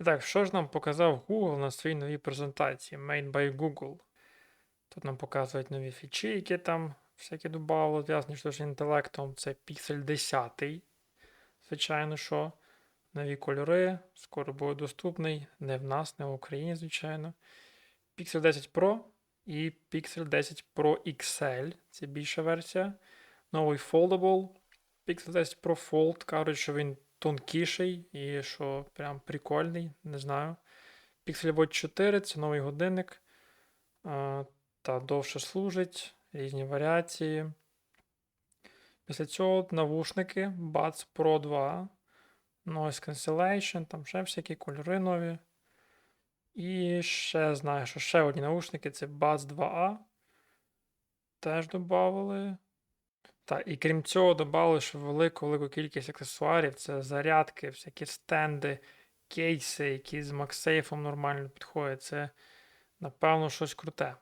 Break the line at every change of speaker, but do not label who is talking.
І так, що ж нам показав Google на своїй новій презентації Made by Google? Тут нам показують нові фічі, які там всякі додавали, зв'язані штучним інтелектом. Це Pixel 10. Звичайно, що. Нові кольори, скоро буде доступний. Не в нас, не в Україні, звичайно. Pixel 10 Pro і Pixel 10 Pro XL. Це більша версія. Новий Foldable. Pixel 10 Pro Fold. Кажуть, що він тонкіший і що прям прикольний, не знаю. Pixel Watch 4 це новий годинник. Та довше служить, різні варіації. Після цього навушники Buds Pro 2. Noise Cancellation, там ще всякі кольори нові. І ще знаю, що ще одні наушники це Buds 2A. Теж додали. Та, і крім цього, додали ще велику велику кількість аксесуарів. Це зарядки, всякі стенди, кейси, які з Максейфом нормально підходять. Це, напевно, щось круте.